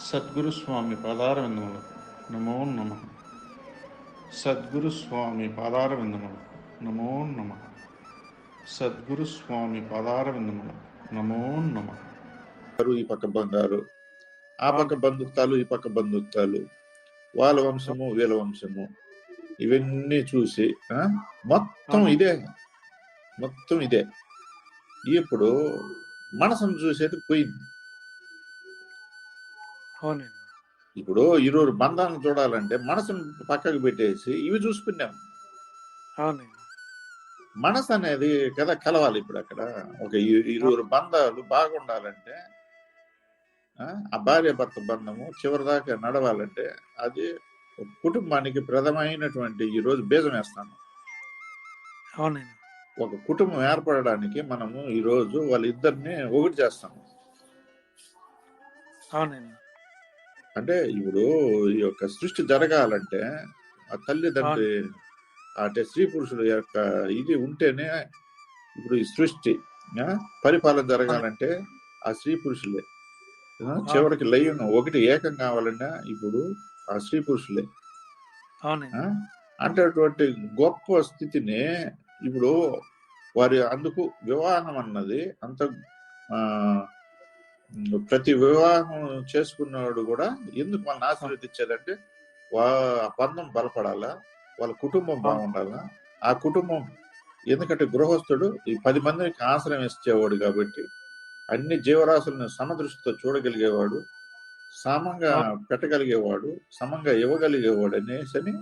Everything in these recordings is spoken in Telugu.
సద్గురు స్వామి పాదారవిందములు. నమో నమ. సద్గురు స్వామి పాదారవిందములు. నమో నమ. సద్గురు స్వామి పాదారవిందములు. నమో నమ. ఈ పక్క బంగారు ఆ పక్క బంధుత్వాలు ఈ పక్క బంధుత్వాలు వాళ్ళ వంశము వీళ్ళ వంశము ఇవన్నీ చూసి మొత్తం. ఇదే. మొత్తం ఇదే. ఇప్పుడు మనసును చూసేది పోయింది. అవునండి. ఇప్పుడు ఇరువురు బంధాలను చూడాలంటే మనసును పక్కకు పెట్టేసి ఇవి చూసుకున్నాం అవునండి. మనసు అనేది కదా కలవాలి ఇప్పుడు అక్కడ. ఒక ఇరువురు బంధాలు బాగుండాలంటే ఆ, భార్య భర్త బంధము చివరి దాకా నడవాలంటే అది ఒక కుటుంబానికి ప్రథమైనటువంటి ఈ రోజు బీజం వేస్తాను. అవునండి. ఒక కుటుంబం ఏర్పడడానికి మనము ఈ రోజు వాళ్ళిద్దరిని ఒకటి చేస్తాము. అవునండి. అంటే ఇప్పుడు ఈ యొక్క సృష్టి జరగాలంటే ఆ తల్లిదండ్రి అంటే స్త్రీ పురుషుల యొక్క ఇది ఉంటేనే ఇప్పుడు ఈ సృష్టి పరిపాలన జరగాలంటే ఆ స్త్రీ పురుషులే. చివరికి లయం ఒకటి ఏకం కావాలన్నా ఇప్పుడు ఆ స్త్రీ పురుషులే. అంటే అటువంటి గొప్ప స్థితిని ఇప్పుడు వారి అందుకు వివాహం అన్నది అంత ఆ, ప్రతి వివాహం చేసుకున్నవాడు కూడా ఎందుకు వాళ్ళని ఆశీర్వదించేదంటే వా బంధం బలపడాలా? వాళ్ళ కుటుంబం బాగుండాలా? ఆ కుటుంబం ఎందుకంటే గృహస్థుడు ఈ పది మందికి ఆశ్రయం ఇచ్చేవాడు కాబట్టి అన్ని జీవరాశులను సమదృష్టితో చూడగలిగేవాడు సమంగా పెట్టగలిగేవాడు సమంగా ఇవ్వగలిగేవాడు అనేసి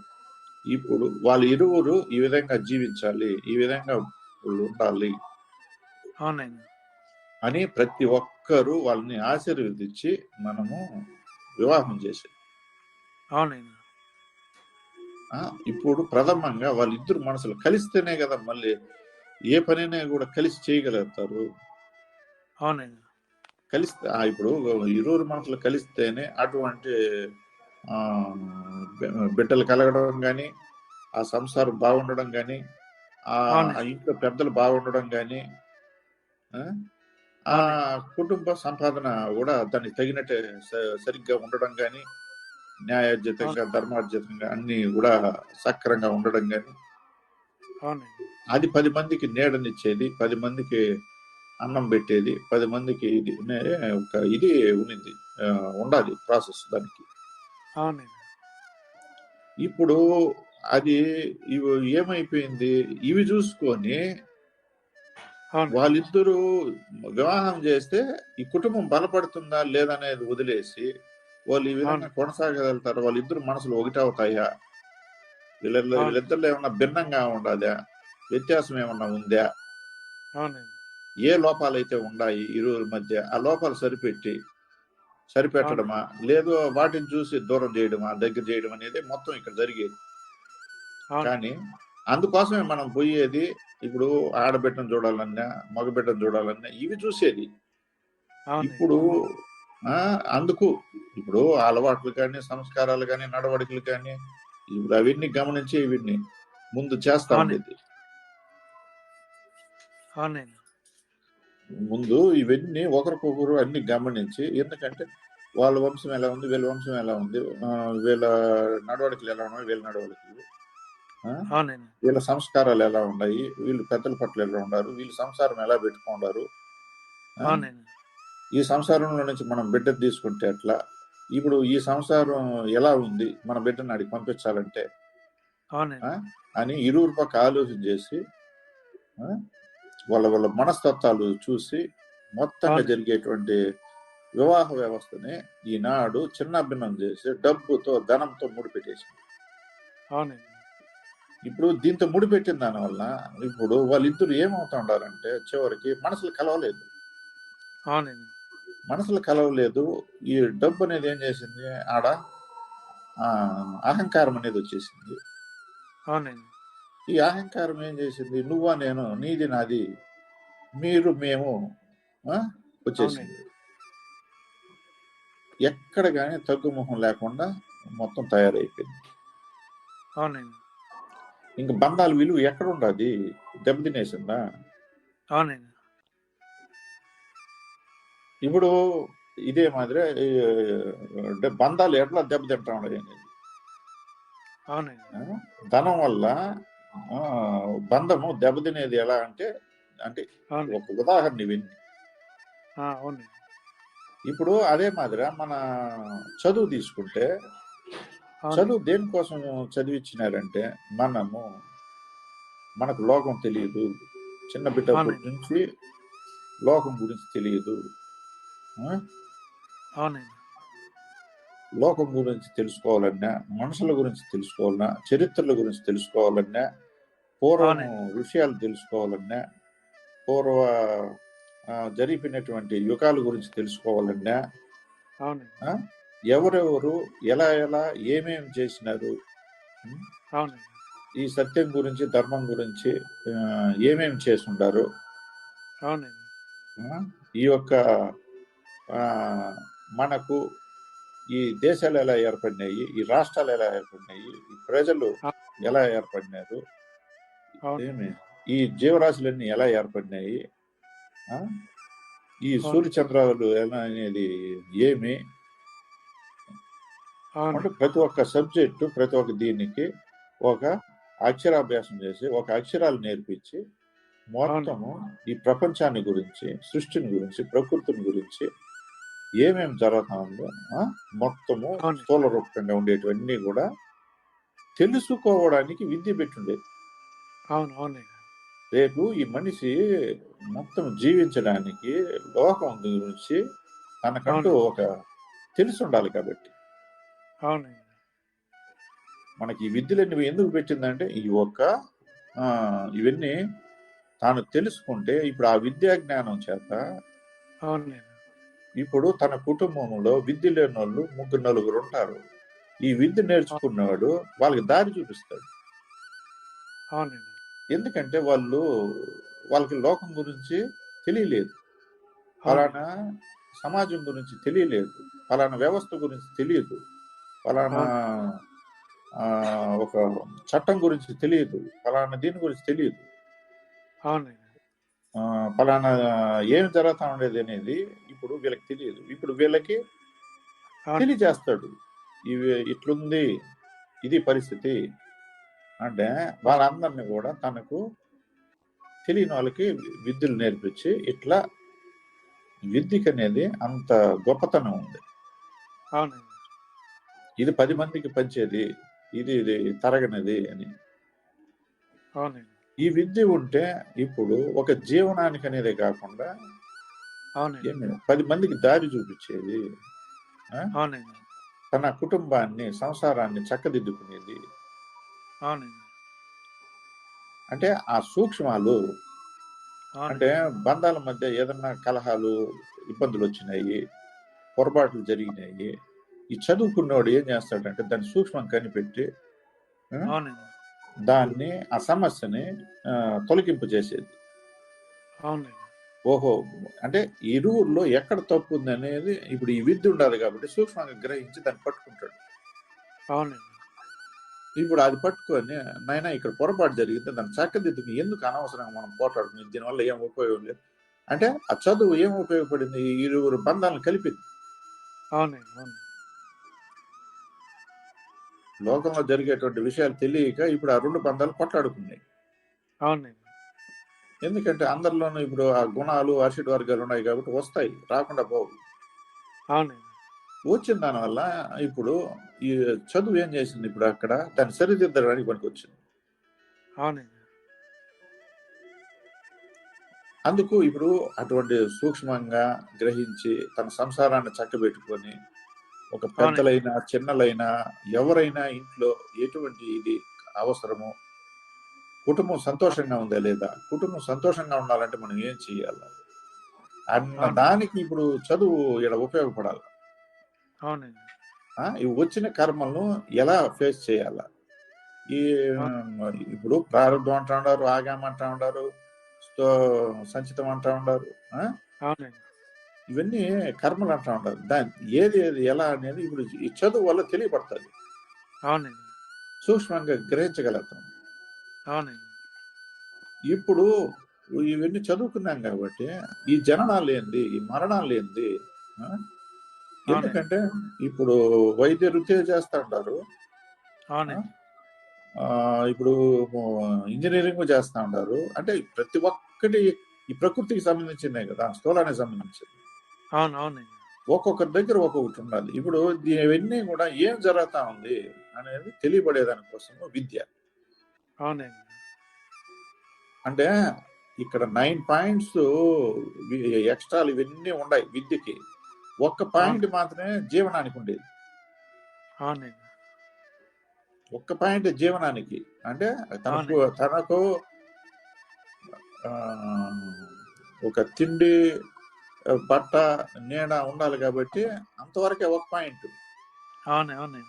ఇప్పుడు వాళ్ళు ఇరువురు ఈ విధంగా జీవించాలి ఈ విధంగా ఉండాలి అని ప్రతి ఒక్కరూ వాళ్ళని ఆశీర్వదించి మనము వివాహం చేసి. ఇప్పుడు ప్రథమంగా వాళ్ళిద్దరు మనసులు కలిస్తేనే కదా మళ్ళీ ఏ పనైనా కూడా కలిసి చేయగలుగుతారు. అవునండి. కలిస్తే ఇప్పుడు ఇరువురు మనసులు కలిస్తేనే అటువంటి బిడ్డలు కలగడం కానీ ఆ సంసారం బాగుండడం కానీ. ఆ ఇంట్లో పెద్దలు బాగుండడం కానీ ఆ కుటుంబ సంపాదన కూడా దానికి తగినట్టే సరిగ్గా ఉండడం కానీ న్యాయోచితంగా ధర్మార్జితంగా అన్ని కూడా సక్రంగా ఉండడం కానీ అది పది మందికి నీడనిచ్చేది పది మందికి అన్నం పెట్టేది పది మందికి ఇది ఒక ఇది ఉన్నింది. ఉండాలి ప్రాసెస్ దానికి. ఇప్పుడు అది ఇవి ఏమైపోయింది? ఇవి చూసుకొని వాళ్ళిద్దరూ వివాహం చేస్తే ఈ కుటుంబం బలపడుతుందా లేదనేది వదిలేసి వాళ్ళు ఈ విధంగా కొనసాగలుగుతారు వాళ్ళిద్దరు మనసులు ఒకటి అవుతాయా వీళ్ళ అవును. వీళ్ళిద్దరిలో ఏమన్నా భిన్నంగా ఉండదా వ్యత్యాసం ఏమన్నా ఉందా? ఏ లోపాలైతే ఉన్నాయి ఇరువురి మధ్య? ఆ లోపాలు సరిపెట్టి సరిపెట్టడమా? లేదు వాటిని చూసి దూరం చేయడమా? దగ్గర చేయడం అనేది మొత్తం ఇక్కడ జరిగేది. కానీ అందుకోసమే మనం పోయేది ఇప్పుడు ఆడబిడ్డను చూడాలన్నా మగబిడ్డను చూడాలన్నా ఇవి చూసేది. ఇప్పుడు ఆ అందుకు ఇప్పుడు అలవాట్లు కానీ సంస్కారాలు కానీ నడవడికలు కానీ ఇప్పుడు అవన్నీ గమనించి వీటిని ముందు చేస్తా. ఉండేది. ముందు ఇవన్నీ ఒకరికొకరు అన్ని గమనించి ఎందుకంటే వాళ్ళ వంశం ఎలా ఉంది వీళ్ళ వంశం ఎలా ఉంది వీళ్ళ నడవడికలు ఎలా ఉన్నాయి వీళ్ళ నడవడికలు. వీళ్ళ సంస్కారాలు ఎలా ఉన్నాయి? వీళ్ళు పెద్దల పట్ల ఎలా ఉన్నారు? వీళ్ళు సంసారం ఎలా పెట్టుకున్నారు? ఈ సంసారంలో నుంచి మనం బిడ్డ తీసుకుంటే ఎట్లా? ఇప్పుడు ఈ సంసారం ఎలా ఉంది? మన బిడ్డను అడిగి పంపించాలంటే అని ఇరువురు పక్క ఆలోచన చేసి వాళ్ళ వాళ్ళ మనస్తత్వాలు చూసి మొత్తంగా. జరిగేటువంటి వివాహ వ్యవస్థని ఈనాడు చిన్న భిన్నం చేసి డబ్బుతో ధనంతో ముడిపెట్టేసి అవునండి. ఇప్పుడు దీంతో ముడిపెట్టిన దానివల్ల ఇప్పుడు వాళ్ళిద్దరు ఏమవుతుండారంటే చివరికి మనసులు కలవలేదు. అవునండి. మనసులు కలవలేదు. ఈ డబ్బు అనేది ఏం చేసింది? ఆడ ఆ, అహంకారం అనేది వచ్చేసింది. అవునండి. ఈ అహంకారం ఏం చేసింది? నువ్వా నేను? నీది నాది. మీరు మేము వచ్చేసింది. ఎక్కడ కానీ తగ్గుముఖం లేకుండా మొత్తం తయారైపోయింది. అవునండి. ఇంక బంధాల విలువ ఎక్కడ ఉండదు దెబ్బతినేసిందా? అవునండి. ఇప్పుడు ఇదే మాదిరి బంధాలు ఎట్లా దెబ్బతింటా అవునండి. ఆ? ధనం వల్ల బంధము దెబ్బతినేది ఎలా అంటే అంటే ఒక ఉదాహరణ ఇవన్నీ ఇప్పుడు అదే మాదిరి మన చదువు తీసుకుంటే చదువు దేనికోసం చదివించినారంటే మనము మనకు లోకం తెలియదు. చిన్న బిడ్డ. నుంచి లోకం గురించి తెలియదు. లోకం గురించి తెలుసుకోవాలన్నా మనుషుల గురించి తెలుసుకోవాలన్నా చరిత్రల గురించి తెలుసుకోవాలన్నా పూర్వం. విషయాలు తెలుసుకోవాలన్నా పూర్వ జరిపినటువంటి యుగాల గురించి తెలుసుకోవాలన్నా ఎవరెవరు ఎలా ఎలా ఏమేమి చేసినారు? ఈ సత్యం గురించి ధర్మం గురించి ఏమేమి చేస్తుంటారు ఈ యొక్క మనకు ఈ దేశాలు ఎలా ఏర్పడినాయి? ఈ రాష్ట్రాలు ఎలా ఏర్పడినాయి? ఈ ప్రజలు ఎలా ఏర్పడినారు? ఏమి? ఈ జీవరాశులన్నీ ఎలా ఏర్పడినాయి? ఆ? ఈ సూర్య చంద్రాలు ఎలా అనేది ఏమి? అంటే ప్రతి ఒక్క సబ్జెక్టు ప్రతి ఒక్క దీనికి ఒక అక్షరాభ్యాసం చేసి ఒక అక్షరాలు నేర్పించి మొత్తము ఈ ప్రపంచాన్ని గురించి సృష్టిని గురించి ప్రకృతిని గురించి ఏమేమి జరుగుతా ఉందో ఆ, మొత్తము అవును. స్థూల రూపకంగా ఉండేటివన్నీ కూడా తెలుసుకోవడానికి విద్య పెట్టుండేది. అవును అవునండి రేపు ఈ మనిషి మొత్తం జీవించడానికి లోకం గురించి తనకంటూ అవును. ఒక తెలిసి ఉండాలి కాబట్టి. అవునండి. మనకి ఈ విద్యలన్నీ ఎందుకు పెట్టిందంటే ఈ ఒక్క ఆ, ఇవన్నీ తాను తెలుసుకుంటే ఇప్పుడు ఆ విద్యా జ్ఞానం చేత అవునండి. ఇప్పుడు తన కుటుంబంలో విద్య లేని వాళ్ళు ముగ్గురు నలుగురు ఉంటారు. ఈ విద్య నేర్చుకున్నవాడు వాళ్ళకి దారి చూపిస్తాడు. అవునండి. ఎందుకంటే వాళ్ళు వాళ్ళకి లోకం గురించి తెలియలేదు. అవును ఫలానా సమాజం గురించి తెలియలేదు. ఫలానా వ్యవస్థ గురించి తెలియదు. ఫలానా ఒక చట్టం గురించి తెలియదు. ఫలానా దీని గురించి తెలియదు. ఫలానా ఏం జరుగుతా ఉండేది అనేది ఇప్పుడు వీళ్ళకి తెలియదు. ఇప్పుడు వీళ్ళకి తెలియజేస్తాడు. ఇవి ఇట్లుంది ఇది పరిస్థితి అంటే వాళ్ళందరినీ కూడా తనకు తెలియని వాళ్ళకి విద్యలు నేర్పించి ఇట్లా విద్యకి అనేది అంత గొప్పతనం ఉంది. అవునండి ఇది పది మందికి పంచేది ఇది ఇది తరగనిది అని. ఈ విద్య ఉంటే ఇప్పుడు ఒక జీవనానికి అనేదే కాకుండా పది మందికి దారి చూపించేది తన కుటుంబాన్ని సంసారాన్ని చక్కదిద్దుకునేది. అంటే ఆ సూక్ష్మాలు అంటే బంధాల మధ్య ఏదన్నా కలహాలు ఇబ్బందులు వచ్చినాయి పొరపాట్లు జరిగినాయి ఈ చదువుకున్నవాడు ఏం చేస్తాడంటే దాన్ని సూక్ష్మం కనిపెట్టి దాన్ని ఆ సమస్యని తొలగింపు చేసేది. అవునండి. ఓహో అంటే ఇరువురిలో ఎక్కడ తప్పు ఉంది అనేది ఇప్పుడు ఈ విద్య ఉండాలి కాబట్టి సూక్ష్మంగా గ్రహించి దాన్ని పట్టుకుంటాడు. అవునండి. ఇప్పుడు అది పట్టుకొని నాయన ఇక్కడ పొరపాటు జరిగితే దాన్ని చక్కదిద్దుకు ఎందుకు అనవసరంగా మనం పోటాడుకుని దీనివల్ల ఏం ఉపయోగం లేదు. అంటే ఆ చదువు ఏం ఉపయోగపడింది? ఈ ఇరువురు బంధాలను కలిపింది అవునండి అవును లోకంలో జరిగేటువంటి విషయాలు తెలియక ఇప్పుడు ఆ రెండు బంధాలు కొట్లాడుకున్నాయి. అవునండి. ఎందుకంటే అందరిలోనూ ఇప్పుడు ఆ గుణాలు అర్షిడ్ వర్గాలు ఉన్నాయి కాబట్టి వస్తాయి రాకుండా పోవు. అవునండి. వచ్చిన దానివల్ల ఇప్పుడు ఈ చదువు ఏం చేసింది ఇప్పుడు అక్కడ? దాన్ని సరిదిద్దడానికి పనికి వచ్చింది. అవునండి. అందుకు ఇప్పుడు అటువంటి సూక్ష్మంగా గ్రహించి తన సంసారాన్ని చక్కబెట్టుకొని ఒక పెద్దలైనా చిన్నలైనా ఎవరైనా ఇంట్లో ఎటువంటి ఇది అవసరము కుటుంబం సంతోషంగా ఉందా లేదా? కుటుంబం సంతోషంగా ఉండాలంటే మనం ఏం చేయాలి? అన్న. దానికి ఇప్పుడు చదువు ఇక్కడ ఉపయోగపడాలి. ఈ వచ్చిన కర్మలను ఎలా ఫేస్ చేయాలా? ఈ ఇప్పుడు ప్రారంభం అంటా ఉండారు ఆగామ అంటా ఉండారు సంచితం అంటా ఉండారు ఇవన్నీ కర్మలు అంటా ఉంటారు. దాని ఏది ఏది ఎలా అనేది ఇప్పుడు ఈ చదువు వల్ల తెలియబడుతుంది అవునండి. సూక్ష్మంగా గ్రహించగలుగుతాం. అవునండి. ఇప్పుడు ఇవన్నీ చదువుకున్నాం కాబట్టి ఈ జననాలు ఏంది ఈ మరణాలు ఏంది? ఎందుకంటే ఇప్పుడు వైద్య వృత్తి చేస్తా ఉంటారు. ఇప్పుడు ఇంజనీరింగ్ చేస్తా ఉంటారు. అంటే ప్రతి ఒక్కటి ఈ ప్రకృతికి సంబంధించిందే కదా స్థూలానికి సంబంధించింది. అవును ఒక్కొక్కరి దగ్గర ఒక్కొక్కటి ఉండాలి. ఇప్పుడు ఇవన్నీ కూడా ఏం జరుగుతా ఉంది అనేది తెలియబడేదాని కోసం విద్య. అవునండి. అంటే ఇక్కడ నైన్ పాయింట్స్ ఎక్స్ట్రాలు ఇవన్నీ ఉన్నాయి విద్యకి. ఒక్క పాయింట్ మాత్రమే జీవనానికి ఉండేది. అవునండి. ఒక్క పాయింట్ జీవనానికి. అంటే తనకు తనకు ఒక తిండి బట్ట నీడ ఉండాలి కాబట్టి అంతవరకే ఒక పాయింట్. అవును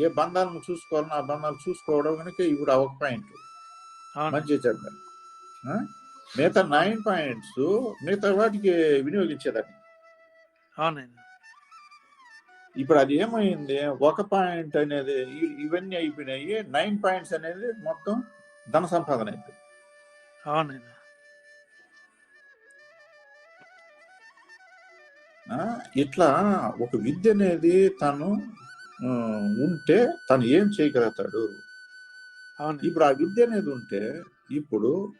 ఏ బంధాలను చూసుకోవాలన్నా ఆ బంధాలు చూసుకోవడం కనుక ఇప్పుడు ఒక పాయింట్. మంచి ఆ? మిగతా నైన్ పాయింట్స్ మిగతా వాటికి వినియోగించేదాన్ని. అవునండి ఇప్పుడు అది ఏమైంది? ఒక పాయింట్ అనేది ఇవన్నీ అయిపోయినాయి. నైన్ పాయింట్స్ అనేది మొత్తం ధన సంపాదన అయిపోయింది. అవునండి ఇట్లా ఒక విద్య అనేది తను ఉంటే తను ఏం చేయగలుగుతాడు? ఇప్పుడు ఆ విద్య అనేది ఉంటే ఇప్పుడు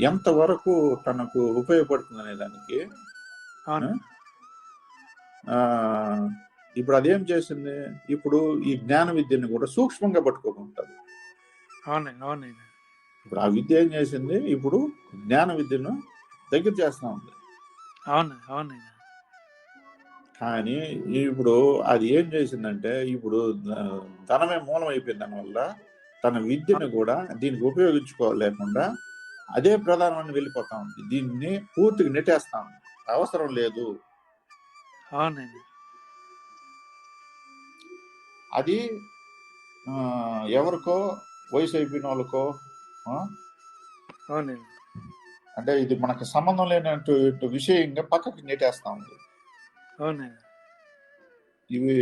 ఎంతవరకు తనకు ఉపయోగపడుతుంది అనే దానికి? అవును. ఆ? ఇప్పుడు అదేం చేసింది? ఇప్పుడు ఈ జ్ఞాన విద్యని కూడా సూక్ష్మంగా పట్టుకోకుంటుంది ఇప్పుడు ఆ విద్య ఏం చేసింది? ఇప్పుడు జ్ఞాన విద్యను దగ్గర చేస్తా ఉంది. అవును అవునండి. కానీ ఇప్పుడు అది ఏం చేసిందంటే ఇప్పుడు ధనమే మూలం అయిపోయింది దానివల్ల తన విద్యను కూడా దీనికి ఉపయోగించుకోలేకుండా అదే ప్రధానమని వెళ్ళిపోతా ఉంది. దీన్ని పూర్తిగా నెట్టేస్తా ఉంది. అవసరం లేదు. అవునండి. అది ఎవరికో వయసు అయిపోయిన వాళ్ళకో అవునండి. అంటే ఇది మనకు సంబంధం లేనట్టు విషయంగా పక్కకి నెట్టేస్తా ఉంది. ఇవి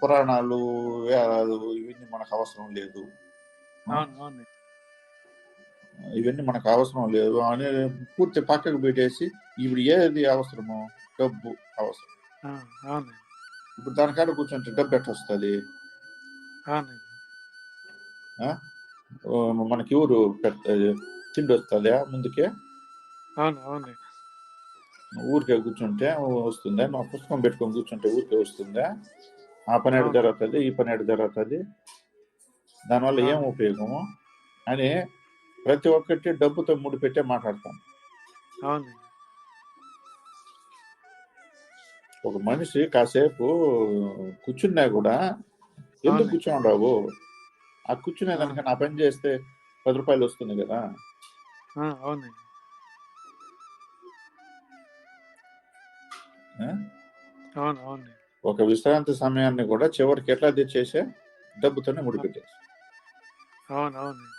పురాణాలు వేదాలు ఇవన్నీ మనకు అవసరం లేదు. ఇవన్నీ మనకు అవసరం లేదు అని పూర్తి పక్కకు పెట్టేసి ఇప్పుడు ఏది అవసరమో డబ్బు అవసరం. ఇప్పుడు దానికాడ కూర్చుంటే డబ్బు ఎట్ట వస్తుంది? మనకి ఊరు పెడతాది తిండి వస్తుందా ముందుకే? అవును అవునండి ఊరికే కూర్చుంటే వస్తుందా? మా పుస్తకం పెట్టుకొని కూర్చుంటే ఊరికే వస్తుందా? ఆ పని అవును. జరుగుతుంది? ఈ పని ఎటు జరుగుతుంది? దానివల్ల ఏం అవును. ఉపయోగము అని ప్రతి ఒక్కటి డబ్బుతో ముడిపెట్టే మాట్లాడతాం. అవునండి ఒక మనిషి కాసేపు కూర్చున్నా కూడా ఎందుకు అవును. కూర్చోండావు ఆ కూర్చునే దానికి నా పని చేస్తే పది రూపాయలు వస్తుంది కదా? అవునండి ఒక విశ్రాంతి సమయాన్ని కూడా చివరికి ఎట్లా తెచ్చేసే? డబ్బుతోనే ముడిపెట్టేసి. అవును అవునండి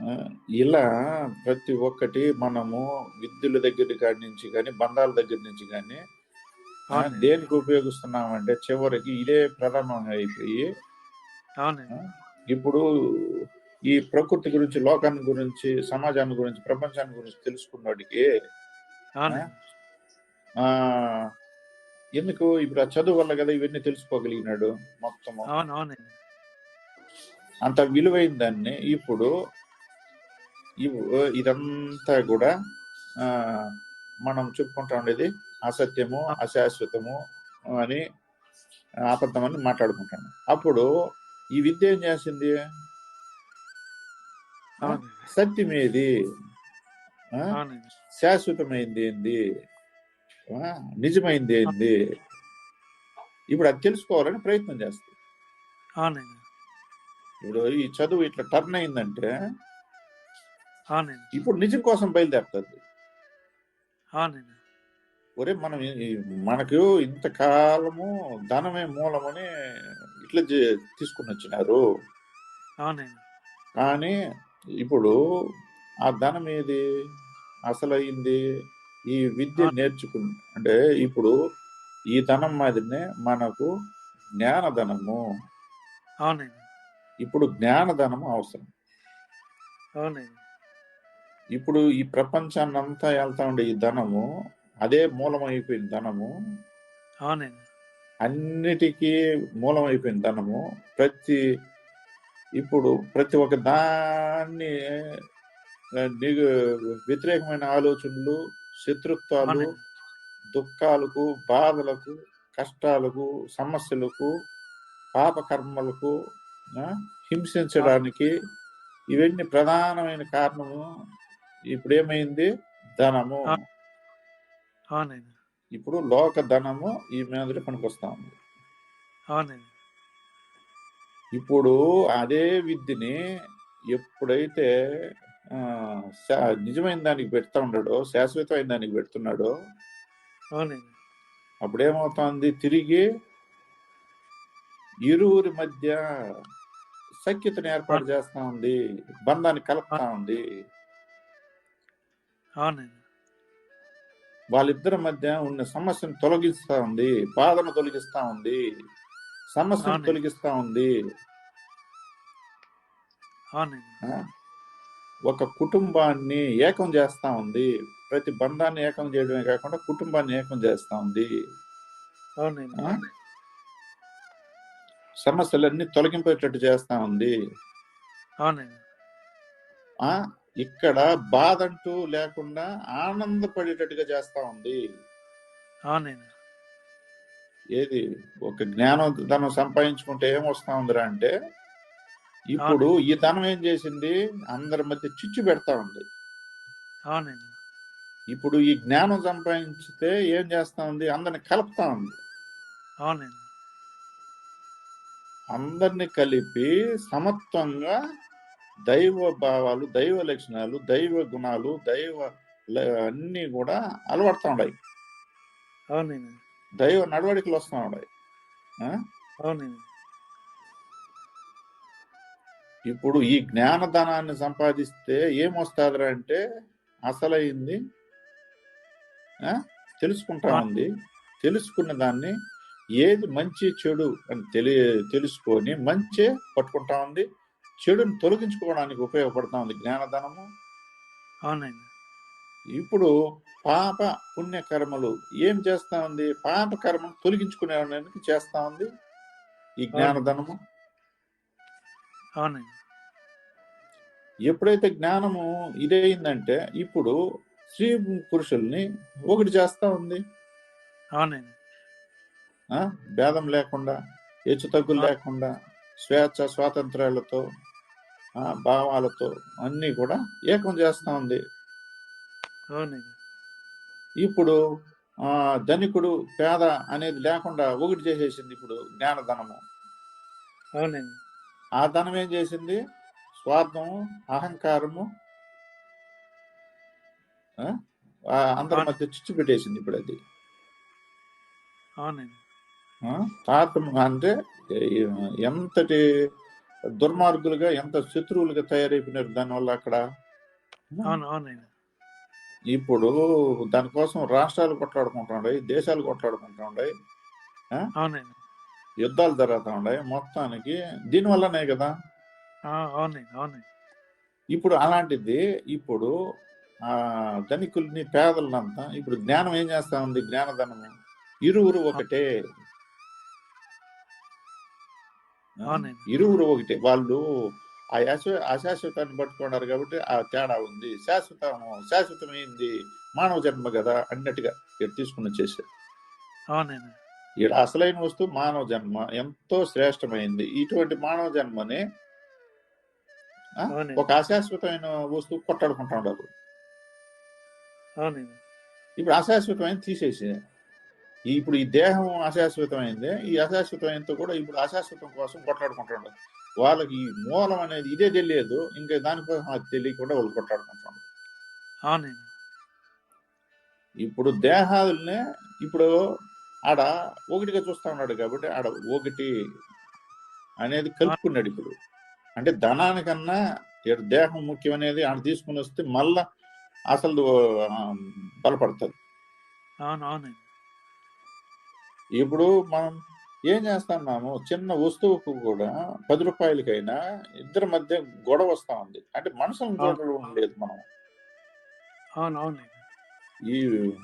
ఆ, ఇలా ప్రతి ఒక్కటి మనము విద్యుల దగ్గర కాడి నుంచి కానీ బంధాల దగ్గర నుంచి కానీ దేనికి ఉపయోగిస్తున్నామంటే చివరికి ఇదే ప్రధానంగా అయిపోయి ఇప్పుడు ఈ ప్రకృతి గురించి లోకాన్ని గురించి సమాజాన్ని గురించి ప్రపంచాన్ని గురించి తెలుసుకున్నవాడికి ఆ ఎందుకు ఇప్పుడు ఆ చదువు వల్ల కదా ఇవన్నీ తెలుసుకోగలిగినాడు మొత్తము? అంత విలువైన దాన్ని ఇప్పుడు ఇదంతా కూడా ఆ మనం చెప్పుకుంటా ఉండేది అసత్యము అశాశ్వతము అని అబద్ధమని మాట్లాడుకుంటాం అప్పుడు ఈ విద్య ఏం చేసింది? సత్యమేది శాశ్వతమైంది ఏంది? నిజమైంది ఏంది? ఇప్పుడు అది తెలుసుకోవాలని ప్రయత్నం చేస్తుంది. ఇప్పుడు ఈ చదువు ఇట్లా టర్న్ అయిందంటే ఇప్పుడు నిజం కోసం బయలుదేరుతుంది. ఒరే మనం మనకు ఇంతకాలము ధనమే మూలమని ఇట్లా తీసుకుని వచ్చినారు. కానీ ఇప్పుడు ఆ ధనం ఏది? అసలు అయింది ఈ విద్య. నేర్చుకుని అంటే ఇప్పుడు ఈ ధనం మాదిరినే మనకు జ్ఞానధనము ఇప్పుడు జ్ఞానధనము అవసరం. ఇప్పుడు ఈ ప్రపంచాన్ని అంతా వెళ్తా ఉండే ఈ ధనము అదే మూలమైపోయిన ధనము అన్నిటికీ మూలమైపోయిన ధనము ప్రతి ఇప్పుడు ప్రతి ఒక్క దాన్ని నీకు వ్యతిరేకమైన ఆలోచనలు శత్రుత్వాలు దుఃఖాలకు బాధలకు కష్టాలకు సమస్యలకు పాపకర్మలకు హింసించడానికి ఇవన్నీ ప్రధానమైన కారణము. ఇప్పుడు ఏమైంది ధనము ఇప్పుడు లోక ధనము ఈ మీద పనికొస్తా ఉంది. ఇప్పుడు అదే విద్యని ఎప్పుడైతే నిజమైన దానికి పెడతా ఉన్నాడో శాశ్వతమైన దానికి పెడుతున్నాడో అప్పుడేమవుతోంది? తిరిగి ఇరువురి మధ్య సఖ్యతను ఏర్పాటు చేస్తా ఉంది బంధాన్ని కలుపుతా ఉంది. వాళ్ళిద్దరి మధ్య ఉన్న సమస్యను తొలగిస్తా ఉంది బాధను తొలగిస్తా ఉంది. సమస్యను. తొలగిస్తా ఉంది? ఒక కుటుంబాన్ని ఏకం చేస్తా ఉంది. ప్రతి బంధాన్ని ఏకం చేయడమే కాకుండా కుటుంబాన్ని ఏకం చేస్తా ఉంది? సమస్యలన్నీ తొలగింపేటట్టు చేస్తా ఉంది. ఇక్కడ బాధ అంటూ లేకుండా ఆనందపడేటట్టుగా చేస్తా ఉంది. ఏది? ఒక జ్ఞానం ధనం సంపాదించుకుంటే ఏమొస్తా ఉందిరా అంటే ఇప్పుడు ఈ ధనం ఏం చేసింది? అందరి మధ్య చిచ్చు పెడతా ఉంది. అవునండి. ఇప్పుడు ఈ జ్ఞానం సంపాదించితే ఏం చేస్తా ఉంది? అందరిని కలుపుతా ఉంది. అవునండి. అందరిని కలిపి సమత్వంగా దైవ భావాలు దైవ లక్షణాలు దైవ గుణాలు దైవ అన్నీ కూడా అలవడుతూ ఉన్నాయి. అవునండి. దైవ నడవడికలు వస్తూ ఉన్నాయి ఇప్పుడు ఈ జ్ఞానధనాన్ని సంపాదిస్తే ఏమొస్తాదిరా అంటే అసలైంది? తెలుసుకుంటా ఉంది. తెలుసుకున్న దాన్ని ఏది మంచి చెడు అని తెలి తెలుసుకొని మంచి పట్టుకుంటా ఉంది. చెడుని తొలగించుకోవడానికి ఉపయోగపడతా ఉంది జ్ఞానధనము. అవునండి. ఇప్పుడు పాప పుణ్య కర్మలు ఏం చేస్తా ఉంది? పాప కర్మను తొలగించుకునేదానికి చేస్తా ఉంది? ఈ జ్ఞానధనము? అవునండి. ఎప్పుడైతే జ్ఞానము ఇదైందంటే ఇప్పుడు స్త్రీ పురుషుల్ని ఒకటి చేస్తా ఉంది? అవునండి. భేదం లేకుండా హెచ్చు తగ్గులు. లేకుండా స్వేచ్ఛ స్వాతంత్రాలతో ఆ భావాలతో అన్ని కూడా ఏకం చేస్తా ఉంది. అవునండి. ఇప్పుడు ఆ ధనికుడు పేద అనేది లేకుండా ఒకటి చేసేసింది ఇప్పుడు జ్ఞానధనము. అవునండి. ఆ ధనం ఏం చేసింది? స్వార్థము అహంకారము అందరి మధ్య చిచ్చు పెట్టేసింది ఇప్పుడు అది. అవునండి? తారతమ్యం అంటే ఎంతటి దుర్మార్గులుగా ఎంత శత్రువులుగా తయారైపోయినారు దానివల్ల అక్కడ? అవును అవునండి. ఇప్పుడు దానికోసం రాష్ట్రాలు కొట్లాడుకుంటున్నాయి దేశాలు కొట్లాడుకుంటున్నాయి అవునండి. యుద్ధాలు జరుగుతూ ఉన్నాయి మొత్తానికి. దీనివల్లనే కదా? అవునండి అవునండి. ఇప్పుడు అలాంటిది ఇప్పుడు ఆ ధనికుల్ని పేదలనంతా ఇప్పుడు జ్ఞానం ఏం చేస్తా ఉంది? జ్ఞానధనము. ఇరువురు ఒకటే. ఇరువురు ఒకటే. వాళ్ళు ఆ శాశ్వ- అశాశ్వతాన్ని పట్టుకున్నారు కాబట్టి ఆ తేడా ఉంది. శాశ్వతము శాశ్వతమైంది మానవ జన్మ కదా అన్నట్టుగా ఇక్కడ తీసుకుని అవునండి. ఇక్కడ అసలైన వస్తువు మానవ జన్మ. ఎంతో శ్రేష్టమైంది. ఇటువంటి మానవ జన్మని. ఒక అశాశ్వతమైన వస్తువు కొట్టాడుకుంటా అవునండి. ఇప్పుడు అశాశ్వతమైన తీసేసి ఇప్పుడు ఈ దేహం అశాశ్వతమైంది. ఈ అశాశ్వతమైనతో కూడా ఇప్పుడు అశాశ్వతం కోసం కొట్లాడుకుంటున్నారు వాళ్ళకి ఈ మూలం అనేది ఇదే తెలియదు. ఇంకా దానికోసం అది తెలియకుండా వాళ్ళు కొట్టాడుకుంటారు అవునండి. ఇప్పుడు దేహాదుల్నే ఇప్పుడు ఆడ ఒకటిగా చూస్తా ఉన్నాడు కాబట్టి ఆడ ఒకటి అనేది కలుపుకున్నాడు ఇప్పుడు. అంటే ధనానికన్నా దేహం ముఖ్యం అనేది ఆడ తీసుకుని వస్తే మళ్ళా అసలు బలపడుతుంది. ఇప్పుడు మనం ఏం చేస్తున్నాము చిన్న వస్తువుకు కూడా పది రూపాయలకైనా ఇద్దరి మధ్య గొడవ వస్తా ఉంది. అంటే మనసును చూడడం లేదు మనం. అవును అవునండి ఈ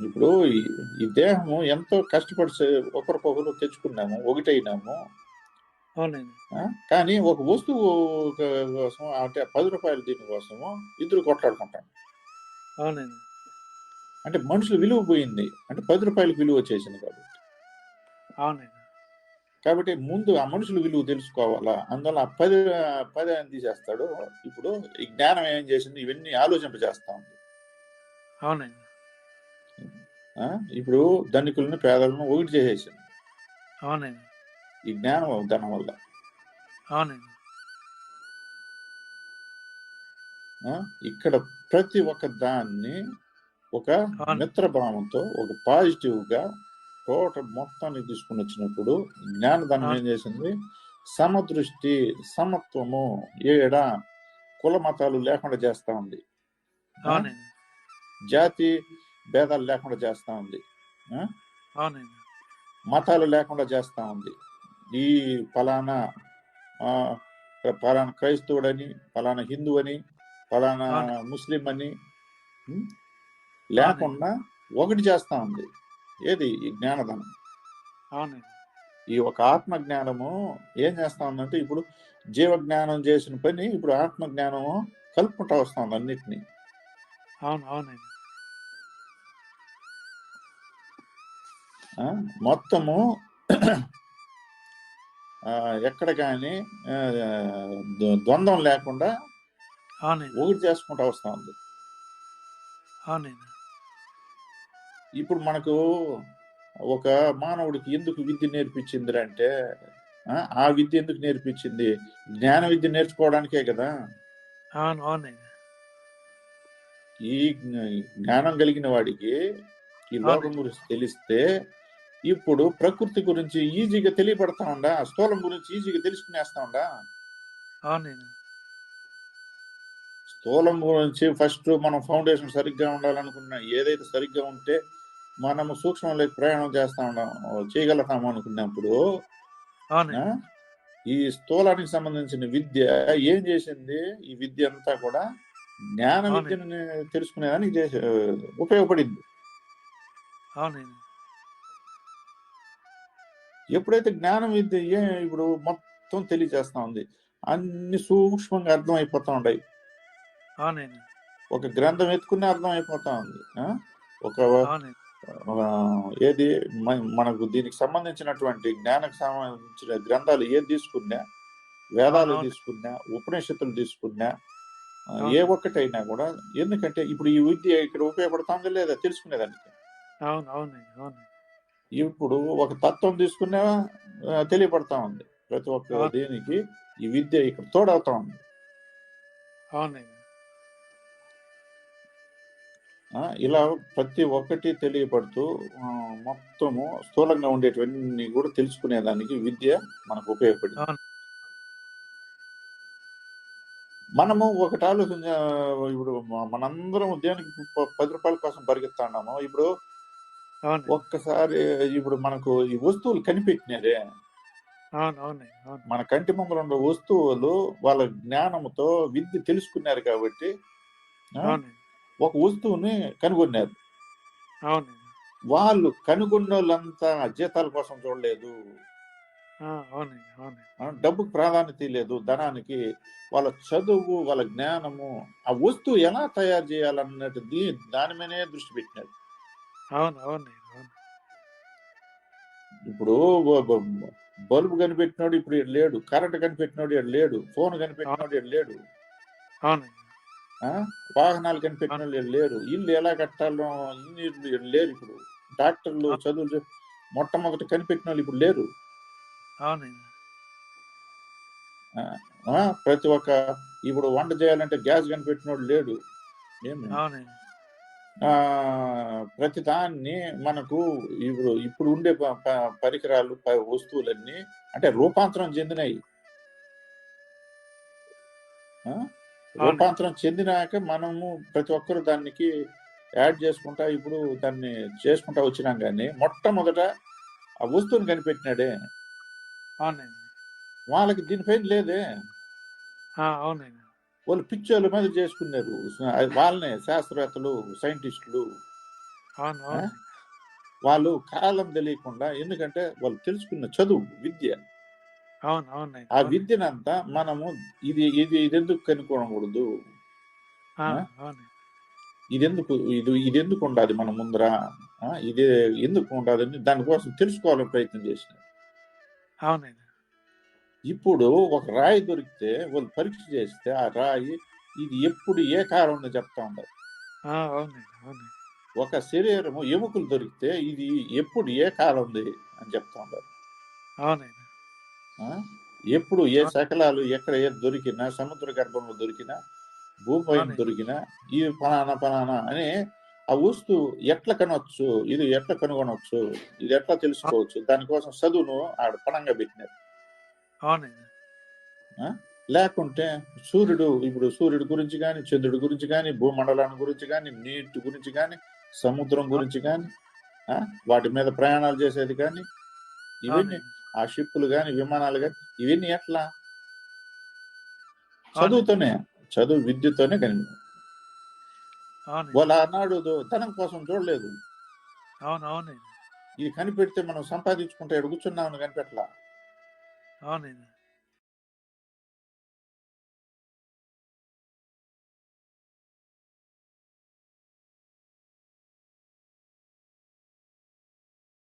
ఇప్పుడు ఈ- దేహము ఎంతో కష్టపడి ఒకరికొకరు తెచ్చుకున్నాము ఒకటైనాము? కానీ ఒక వస్తువు కోసం అంటే పది రూపాయల దీని కోసము ఇద్దరు కొట్లాడుకుంటాం. అవునండి. అంటే మనుషులు విలువ పోయింది. అంటే పది రూపాయలకు విలువ వచ్చేసింది కాబట్టి. అవునండి. కాబట్టి ముందు ఆ మనుషులు విలువ తెలుసుకోవాలా? అందువల్ల పది పది అని తీసేస్తాడు ఇప్పుడు ఈ జ్ఞానం ఏం చేసింది? ఇవన్నీ ఆలోచింప చేస్తా ఉంది. అవునండి? ఇప్పుడు ధనికులను పేదలను ఒకటి చేసేసింది. అవునండి. ఈ జ్ఞానం ధనం వల్ల. అవునండి? ఇక్కడ ప్రతి ఒక్క దాన్ని ఒక. మిత్రభావంతో ఒక పాజిటివ్గా టోటల్ మొత్తాన్ని తీసుకుని వచ్చినప్పుడు జ్ఞానధనం అవును. ఏం చేసింది? సమదృష్టి సమత్వము ఏడ కుల మతాలు లేకుండా చేస్తా ఉంది. జాతి భేదాలు లేకుండా చేస్తా ఉంది. మతాలు లేకుండా చేస్తా ఉంది. ఈ ఫలానా ఆ, ఫలానా క్రైస్తవుడని ఫలానా హిందూ అని ఫలానా. ముస్లిం అని? లేకుండా ఒకటి చేస్తా ఉంది. ఏది? ఈ జ్ఞానధనం అవునండి. ఈ ఒక ఆత్మ జ్ఞానము ఏం చేస్తా ఉందంటే ఇప్పుడు జీవ జ్ఞానం చేసిన పని ఇప్పుడు ఆత్మ జ్ఞానము కలుపుకుంటా వస్తా ఉంది అన్నిటినీ. అవును అవునండి. మొత్తము ఎక్కడ కానీ ద్వంద్వం లేకుండా ఒకటి చేసుకుంటా వస్తా ఉంది అవునండి. ఇప్పుడు మనకు ఒక మానవుడికి ఎందుకు విద్య నేర్పించింది అంటే ఆ, విద్య ఎందుకు నేర్పించింది? జ్ఞాన విద్య నేర్చుకోవడానికే కదా. ఈ జ్ఞ- జ్ఞానం కలిగిన వాడికి ఈ లోకం గురించి తెలిస్తే ఇప్పుడు ప్రకృతి గురించి ఈజీగా తెలియపడతా ఉండా? స్థూలం గురించి ఈజీగా తెలుసుకునేస్తా ఉండా? స్థూలం గురించి ఫస్ట్ మనం ఫౌండేషన్ సరిగ్గా ఉండాలనుకున్నా ఏదైతే సరిగ్గా ఉంటే మనము సూక్ష్మంలోకి ప్రయాణం చేస్తా ఉన్నాం చేయగలుగుతాము అనుకున్నప్పుడు ఈ స్థూలానికి సంబంధించిన విద్య ఏం చేసింది? ఈ విద్య అంతా కూడా జ్ఞాన. విద్యను తెలుసుకునేదానికి ఉపయోగపడింది. ఎప్పుడైతే జ్ఞానం విద్య ఏ ఇప్పుడు మొత్తం తెలియజేస్తా ఉంది అన్ని సూక్ష్మంగా అర్థం అయిపోతా ఉన్నాయి ఒక గ్రంథం ఎత్తుకునే అర్థం అయిపోతా ఉంది? ఒక ఏది మనకు దీనికి సంబంధించినటువంటి జ్ఞానకు సంబంధించిన గ్రంథాలు ఏది తీసుకున్నా వేదాలు. తీసుకున్నా ఉపనిషత్తులు తీసుకున్నా. ఏ ఒక్కటైనా కూడా ఎందుకంటే ఇప్పుడు ఈ విద్య ఇక్కడ ఉపయోగపడుతుందా లేదా తెలుసుకునేదానికి ఇప్పుడు ఒక తత్వం తీసుకున్నా తెలియపడతా ఉంది ప్రతి ఒక్క. దేనికి ఈ విద్య ఇక్కడ తోడవుతా ఉంది అవునండి ఇలా ప్రతి ఒక్కటి తెలియపడుతూ మొత్తము స్థూలంగా ఉండేటివన్నీ కూడా తెలుసుకునేదానికి విద్య మనకు ఉపయోగపడింది. మనము ఒకటి ఆలోచన ఇప్పుడు మనందరం దేనికి పది రూపాయల కోసం పరిగెత్తున్నాము. ఇప్పుడు ఒక్కసారి ఇప్పుడు మనకు ఈ వస్తువులు కనిపెట్టినారే. మన కంటి ముందర ఉన్న వస్తువులు వాళ్ళ జ్ఞానముతో విద్య తెలుసుకున్నారు కాబట్టి ఒక వస్తువుని కనుగొన్నారు. అవునండి వాళ్ళు కనుగొన్న వాళ్ళంతా జీతాల కోసం చూడలేదు. డబ్బుకు ప్రాధాన్యత లేదు ధనానికి. వాళ్ళ చదువు వాళ్ళ జ్ఞానము ఆ వస్తువు ఎలా తయారు చేయాలన్నట్టు దీ- దాని మీదనే దృష్టి పెట్టినారు. అవును అవును. ఇప్పుడు బల్బు కనిపెట్టినోడు ఇప్పుడు లేడు కరెంట్ కనిపెట్టినోడు లేడు ఫోన్ కనిపెట్టినోడు లేడు? వాహనాలు కనిపెట్టినోళ్ళు ఈడ లేరు. ఇల్లు ఎలా కట్టాలో ఇంజనీర్లు లేరు ఇప్పుడు. డాక్టర్లు చదువులు మొట్టమొదటి కనిపెట్టిన వాళ్ళు ఇప్పుడు లేరు. ప్రతి ఒక్క ఇప్పుడు వంట చేయాలంటే గ్యాస్ కనిపెట్టినోడు లేడు ఏమి? ప్రతి దాన్ని మనకు ఇప్పుడు ఇప్పుడు ఉండే పరికరాలు వస్తువులన్నీ అంటే రూపాంతరం చెందినాయి. ఆ? రూపాంతరం చెందినాక మనము ప్రతి ఒక్కరు దానికి యాడ్ చేసుకుంటా ఇప్పుడు దాన్ని చేసుకుంటా వచ్చినాం కానీ మొట్టమొదట ఆ వస్తువుని కనిపెట్టినాడే. వాళ్ళకి దీనిపైన లేదే. అవునండి. వాళ్ళు పిచ్చోళ్ళ మీద చేసుకున్నారు. వాళ్ళనే శాస్త్రవేత్తలు సైంటిస్టులు. వాళ్ళు కాలం తెలియకుండా ఎందుకంటే వాళ్ళు తెలుసుకున్న చదువు విద్య. ఆ విద్యనంతా మనము ఇది ఇది ఇది ఎందుకు కనుక్కోకూడదు? అవునండి ఇది ఎందుకు ఇది ఇది ఎందుకు ఉండాలి మన ముందర? ఇది ఎందుకు ఉండాలని దానికోసం తెలుసుకోవాలని ప్రయత్నం చేసిన అవునండి. ఇప్పుడు ఒక రాయి దొరికితే వాళ్ళు పరీక్ష చేస్తే ఆ రాయి ఇది ఎప్పుడు ఏ కాలంలో చెప్తా ఉండదు ఒక శరీరము ఎముకలు దొరికితే ఇది ఎప్పుడు ఏ కాలం ఉంది అని చెప్తా ఉండరు అవునండి? ఎప్పుడు ఏ శకలాలు ఎక్కడ ఏ దొరికినా సముద్ర గర్భంలో దొరికినా అవునండి. దొరికినా ఇది ఫలానా ఫలానా అని ఆ వస్తువు ఎట్లా కనొచ్చు ఇది ఎట్లా కనుగొనొచ్చు ఇది ఎట్లా తెలుసుకోవచ్చు దానికోసం చదువును ఆడ పణంగా పెట్టినారు. లేకుంటే సూర్యుడు ఇప్పుడు సూర్యుడు గురించి కానీ చంద్రుడి గురించి కానీ భూమండలాన్ని గురించి కానీ నీటి గురించి కానీ సముద్రం గురించి కానీ వాటి మీద ప్రయాణాలు చేసేది కానీ ఇవన్నీ ఆ షిప్పులు కానీ విమానాలు కానీ ఇవన్నీ ఎట్లా? చదువుతోనే చదువు విద్యతోనే కనిపి వాళ్ళు ఆనాడు దో- ధనం కోసం చూడలేదు. ఇది కనిపెడితే మనం సంపాదించుకుంటే కూర్చున్నామని కనిపెట్టలా అవునండి.